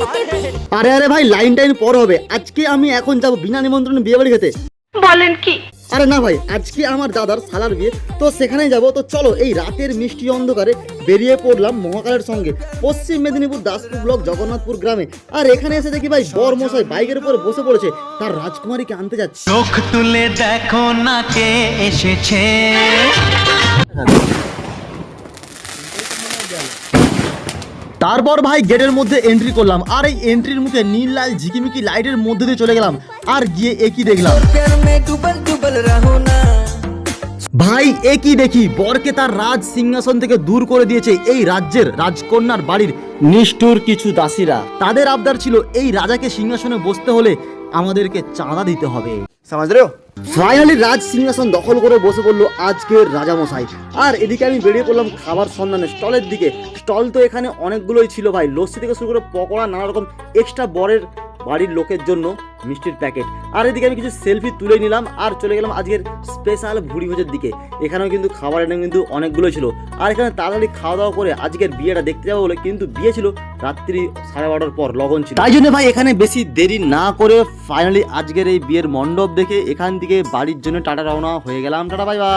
আরে আরে ভাই লাইন টাইন পর হবে। আজকে আমি এখন যাব বিনা নিমন্ত্রণে বিয়ে বাড়ি খেতে। বলেন কি? আরে না ভাই আজকে আমার দাদার সালার বিয়ে। তো সেখানে যাব। তো চলো এই রাতের মিষ্টি অন্ধকারে বেরিয়ে পড়লাম মহাকালের সঙ্গে। পশ্চিম মেদিনীপুর দাসপুর ব্লক জগন্নাথপুর গ্রামে। আর এখানে এসে দেখি ভাই বর মশাই বাইকের উপর বসে পড়েছে। তার রাজকুমারীকে আনতে যাচ্ছে। চোখ তুলে দেখো না কে এসেছে। তারপর ভাই গেটের মধ্যে এন্ট্রি করলাম। আর এই এন্ট্রির মুখে নীল লাল ঝিকিমিকি লাইটের মধ্যে দিয়ে চলে গেলাম। আর গিয়ে একই দেখলাম? ভাই একই দেখি? বরকে তার রাজ সিংহাসন থেকে দূর করে দিয়েছে এই রাজ্যের রাজকন্যার বাড়ির নিষ্ঠুর কিছু দাসীরা। তাদের আবদার ছিল, এই রাজাকে সিংহাসনে বসতে হলে আমাদেরকে চাঁদা দিতে হবে। সমাজ ফাইনালি রাজ সিংহাসন দখল করে বসে পড়ল আজকের রাজামশাই। আর এদিকে আমি বেরিয়ে পড়লাম খাবার সন্ধানে। স্টলের দিকে। স্টল তো এখানে অনেকগুলোই ছিল ভাই। লস্যি থেকে শুরু করে পকোড়া, নানা রকম এক্সট্রা বরের বাড়ির লোকের জন্য মিষ্টির প্যাকেট আর এদিকে আমি কিছু সেলফি তুলে নিলাম আর চলে গেলাম আজকের স্পেশাল ভুড়ি ভোজের দিকে। এখানেও কিন্তু খাবার এনে কিন্তু অনেকগুলো ছিল। আর এখানে তাড়াতাড়ি খাওয়া দাওয়া করে আজকের বিয়েটা দেখতে যাব বলে কিন্তু বিয়ে ছিল রাত্রি সাড়ে বারোটার পর, লগন ছিল। তাই জন্য ভাই এখানে বেশি দেরি না করে ফাইনালি আজকের এই বিয়ের মণ্ডপ দেখে এখান থেকে বাড়ির জন্য টাটা রওনা হয়ে গেলাম। Tata bye bye